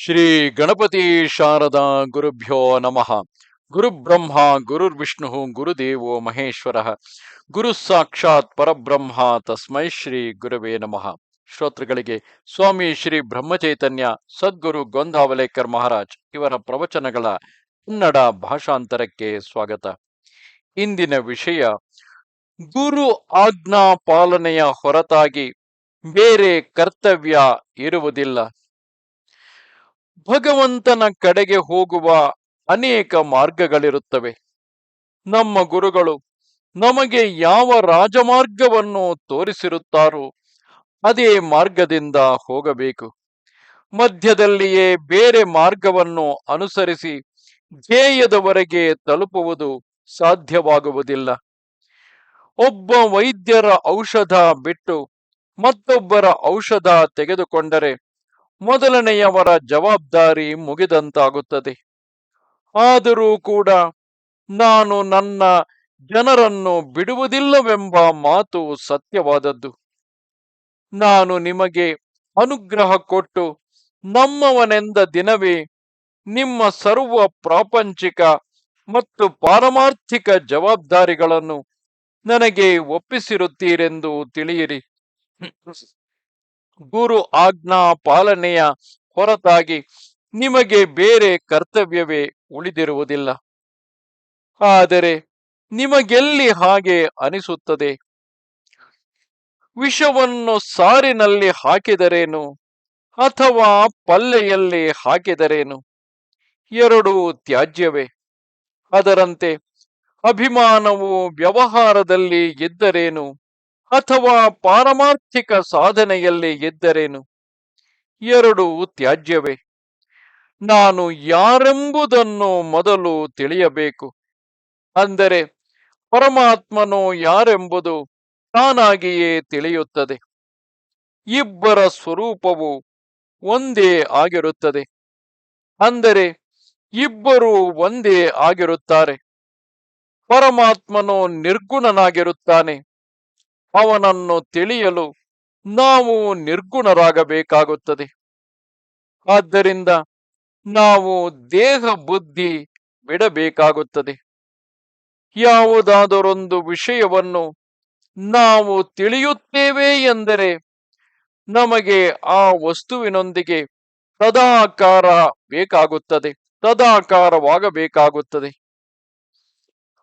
ಶ್ರೀ ಗಣಪತಿ ಶಾರದಾ ಗುರುಭ್ಯೋ ನಮಃ. ಗುರುಬ್ರಹ್ಮ ಗುರುರ್ವಿಷ್ಣು ಗುರುದೇವೋ ಮಹೇಶ್ವರ. ಗುರು ಸಾಕ್ಷಾತ್ ಪರಬ್ರಹ್ಮ, ತಸ್ಮೈ ಶ್ರೀ ಗುರುವೇ ನಮಃ. ಶ್ರೋತೃಗಳಿಗೆ ಸ್ವಾಮಿ ಶ್ರೀ ಬ್ರಹ್ಮಚೈತನ್ಯ, ಸದ್ಗುರು ಗೊಂದಾವಲೇಕರ್ ಮಹಾರಾಜ್ ಇವರ ಪ್ರವಚನಗಳ ಕನ್ನಡ ಭಾಷಾಂತರಕ್ಕೆ ಸ್ವಾಗತ. ಇಂದಿನ ವಿಷಯ, ಗುರು ಆಜ್ಞಾ ಪಾಲನೆಯ ಹೊರತಾಗಿ ಬೇರೆ ಕರ್ತವ್ಯ ಇರುವುದಿಲ್ಲ. ಭಗವಂತನ ಕಡೆಗೆ ಹೋಗುವ ಅನೇಕ ಮಾರ್ಗಗಳಿರುತ್ತವೆ. ನಮ್ಮ ಗುರುಗಳು ನಮಗೆ ಯಾವ ರಾಜಮಾರ್ಗವನ್ನು ತೋರಿಸಿರುತ್ತಾರೋ ಅದೇ ಮಾರ್ಗದಿಂದ ಹೋಗಬೇಕು. ಮಧ್ಯದಲ್ಲಿಯೇ ಬೇರೆ ಮಾರ್ಗವನ್ನು ಅನುಸರಿಸಿ ಧ್ಯೇಯದವರೆಗೆ ತಲುಪುವುದು ಸಾಧ್ಯವಾಗುವುದಿಲ್ಲ. ಒಬ್ಬ ವೈದ್ಯರ ಔಷಧ ಬಿಟ್ಟು ಮತ್ತೊಬ್ಬರ ಔಷಧ ತೆಗೆದುಕೊಂಡರೆ ಮೊದಲನೆಯವರ ಜವಾಬ್ದಾರಿ ಮುಗಿದಂತಾಗುತ್ತದೆ. ಆದರೂ ಕೂಡ ನಾನು ನನ್ನ ಜನರನ್ನು ಬಿಡುವುದಿಲ್ಲವೆಂಬ ಮಾತು ಸತ್ಯವಾದದ್ದು. ನಾನು ನಿಮಗೆ ಅನುಗ್ರಹ ಕೊಟ್ಟು ನಮ್ಮವನೆಂದ ದಿನವೇ ನಿಮ್ಮ ಸರ್ವ ಪ್ರಾಪಂಚಿಕ ಮತ್ತು ಪಾರಮಾರ್ಥಿಕ ಜವಾಬ್ದಾರಿಗಳನ್ನು ನನಗೆ ಒಪ್ಪಿಸಿರುತ್ತೀರೆಂದು ತಿಳಿಯಿರಿ. ಗುರು ಆಜ್ಞಾ ಪಾಲನೆಯ ಹೊರತಾಗಿ ನಿಮಗೆ ಬೇರೆ ಕರ್ತವ್ಯವೇ ಉಳಿದಿರುವುದಿಲ್ಲ. ಆದರೆ ನಿಮಗೆಲ್ಲಿ ಹಾಗೆ ಅನಿಸುತ್ತದೆ? ವಿಷವನ್ನು ಸಾರಿನಲ್ಲಿ ಹಾಕಿದರೇನು? ಅಥವಾ ಪಲ್ಲೆಯಲ್ಲಿ ಹಾಕಿದರೇನು? ಎರಡೂ ತ್ಯಾಜ್ಯವೇ. ಅದರಂತೆ ಅಭಿಮಾನವು ವ್ಯವಹಾರದಲ್ಲಿ ಇದ್ದರೇನು? ಅಥವಾ ಪಾರಮಾರ್ಥಿಕ ಸಾಧನೆಯಲ್ಲಿ ಇದ್ದರೇನು? ಎರಡು ತ್ಯಾಜ್ಯವೇ. ನಾನು ಯಾರೆಂಬುದನ್ನು ಮೊದಲು ತಿಳಿಯಬೇಕು. ಅಂದರೆ, ಪರಮಾತ್ಮನು ಯಾರೆಂಬುದು ತಾನಾಗಿಯೇ ತಿಳಿಯುತ್ತದೆ. ಇಬ್ಬರ ಸ್ವರೂಪವು ಒಂದೇ ಆಗಿರುತ್ತದೆ. ಅಂದರೆ, ಇಬ್ಬರು ಒಂದೇ ಆಗಿರುತ್ತಾರೆ. ಪರಮಾತ್ಮನು ನಿರ್ಗುಣನಾಗಿರುತ್ತಾನೆ. ಅವನನ್ನು ತಿಳಿಯಲು ನಾವು ನಿರ್ಗುಣರಾಗಬೇಕಾಗುತ್ತದೆ. ಆದ್ದರಿಂದ ನಾವು ದೇಹ ಬುದ್ಧಿ ಬಿಡಬೇಕಾಗುತ್ತದೆ. ಯಾವುದಾದರೊಂದು ವಿಷಯವನ್ನು ನಾವು ತಿಳಿಯುತ್ತೇವೆ ಎಂದರೆ ನಮಗೆ ಆ ವಸ್ತುವಿನೊಂದಿಗೆ ಸದಾಕಾರ ಬೇಕಾಗುತ್ತದೆ, ಸದಾಕಾರವಾಗಬೇಕಾಗುತ್ತದೆ.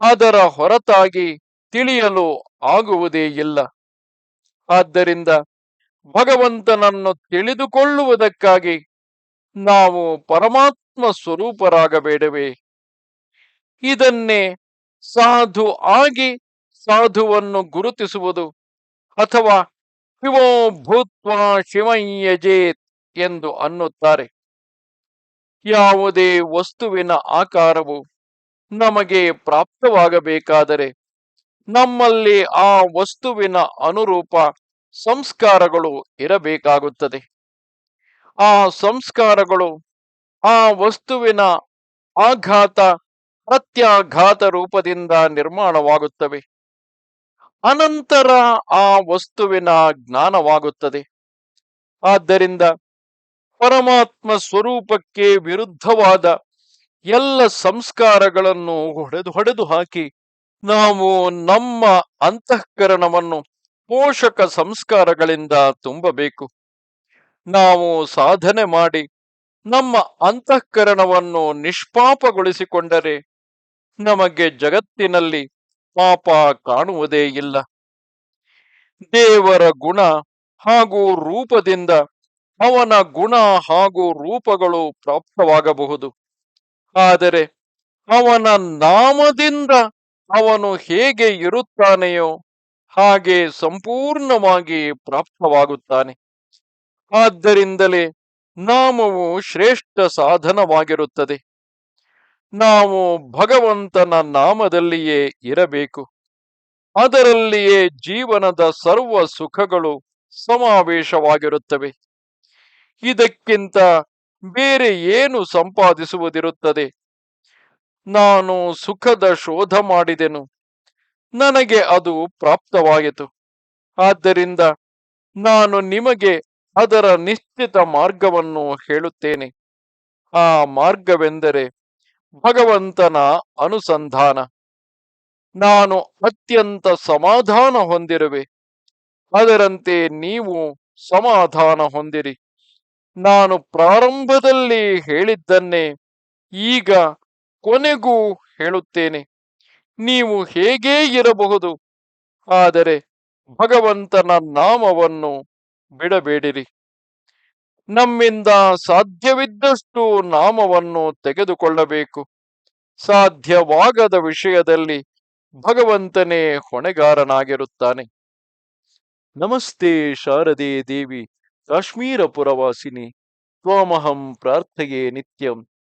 ಅದರ ಹೊರತಾಗಿ ತಿಳಿಯಲು ಆಗುವುದೇ ಇಲ್ಲ. ಆದ್ದರಿಂದ ಭಗವಂತನನ್ನು ತಿಳಿದುಕೊಳ್ಳುವುದಕ್ಕಾಗಿ ನಾವು ಪರಮಾತ್ಮ ಸ್ವರೂಪರಾಗಬೇಡವೇ. ಇದನ್ನೇ ಸಾಧು ಆಗಿ ಸಾಧುವನ್ನು ಗುರುತಿಸುವುದು ಅಥವಾ ಶಿವೋ ಭೂತ್ವ ಶಿವಯ್ಯಜೇತ್ ಎಂದು ಅನ್ನುತ್ತಾರೆ. ಯಾವುದೇ ವಸ್ತುವಿನ ಆಕಾರವು ನಮಗೆ ಪ್ರಾಪ್ತವಾಗಬೇಕಾದರೆ ನಮ್ಮಲ್ಲಿ ಆ ವಸ್ತುವಿನ ಅನುರೂಪ ಸಂಸ್ಕಾರಗಳು ಇರಬೇಕಾಗುತ್ತದೆ. ಆ ಸಂಸ್ಕಾರಗಳು ಆ ವಸ್ತುವಿನ ಆಘಾತ, ಪ್ರತ್ಯಾಘಾತ ರೂಪದಿಂದ ನಿರ್ಮಾಣವಾಗುತ್ತವೆ. ಅನಂತರ ಆ ವಸ್ತುವಿನ ಜ್ಞಾನವಾಗುತ್ತದೆ. ಆದ್ದರಿಂದ ಪರಮಾತ್ಮ ಸ್ವರೂಪಕ್ಕೆ ವಿರುದ್ಧವಾದ ಎಲ್ಲ ಸಂಸ್ಕಾರಗಳನ್ನು ಹೊಡೆದು ಹೊಡೆದು ಹಾಕಿ ನಾವು ನಮ್ಮ ಅಂತಃಕರಣವನ್ನು ಪೋಷಕ ಸಂಸ್ಕಾರಗಳಿಂದ ತುಂಬಬೇಕು. ನಾವು ಸಾಧನೆ ಮಾಡಿ ನಮ್ಮ ಅಂತಃಕರಣವನ್ನು ನಿಷ್ಪಾಪಗೊಳಿಸಿಕೊಂಡರೆ ನಮಗೆ ಜಗತ್ತಿನಲ್ಲಿ ಪಾಪ ಕಾಣುವುದೇ ಇಲ್ಲ. ದೇವರ ಗುಣ ಹಾಗೂ ರೂಪದಿಂದ ಅವನ ಗುಣ ಹಾಗೂ ರೂಪಗಳು ಪ್ರಾಪ್ತವಾಗಬಹುದು. ಆದರೆ ಅವನ ನಾಮದಿಂದ ಅವನು ಹೇಗೆ ಇರುತ್ತಾನೆಯೋ ಹಾಗೆ ಸಂಪೂರ್ಣವಾಗಿ ಪ್ರಾಪ್ತವಾಗುತ್ತಾನೆ. ಆದ್ದರಿಂದಲೇ ನಾಮವು ಶ್ರೇಷ್ಠ ಸಾಧನವಾಗಿರುತ್ತದೆ. ನಾವು ಭಗವಂತನ ನಾಮದಲ್ಲಿಯೇ ಇರಬೇಕು. ಅದರಲ್ಲಿಯೇ ಜೀವನದ ಸರ್ವ ಸುಖಗಳು ಸಮಾವೇಶವಾಗಿರುತ್ತವೆ. ಇದಕ್ಕಿಂತ ಬೇರೆ ಏನು ಸಂಪಾದಿಸುವುದಿರುತ್ತದೆ? ನಾನು ಸುಖದ ಶೋಧ ಮಾಡಿದೆನು. ನನಗೆ ಅದು ಪ್ರಾಪ್ತವಾಯಿತು. ಆದ್ದರಿಂದ ನಾನು ನಿಮಗೆ ಅದರ ನಿಶ್ಚಿತ ಮಾರ್ಗವನ್ನು ಹೇಳುತ್ತೇನೆ. ಆ ಮಾರ್ಗವೆಂದರೆ ಭಗವಂತನ ಅನುಸಂಧಾನ. ನಾನು ಅತ್ಯಂತ ಸಮಾಧಾನ ಹೊಂದಿರುವೆ. ಅದರಂತೆ ನೀವು ಸಮಾಧಾನ ಹೊಂದಿರಿ. ನಾನು ಪ್ರಾರಂಭದಲ್ಲಿ ಹೇಳಿದ್ದನ್ನೇ ಈಗ ಕೊನೆಗೂ ಹೇಳುತ್ತೇನೆ, ನೀವು ಹೇಗೇ ಇರಬಹುದು, ಆದರೆ ಭಗವಂತನ ನಾಮವನ್ನು ಬಿಡಬೇಡಿರಿ. ನಮ್ಮಿಂದ ಸಾಧ್ಯವಿದ್ದಷ್ಟು ನಾಮವನ್ನು ತೆಗೆದುಕೊಳ್ಳಬೇಕು. ಸಾಧ್ಯವಾಗದ ವಿಷಯದಲ್ಲಿ ಭಗವಂತನೇ ಹೊಣೆಗಾರನಾಗಿರುತ್ತಾನೆ. ನಮಸ್ತೆ ಶಾರದೆ ದೇವಿ, ಕಾಶ್ಮೀರ ಪುರವಾಸಿನಿ, ತ್ವಾಮಹಂ ಪ್ರಾರ್ಥೆಯೇ ನಿತ್ಯಂ.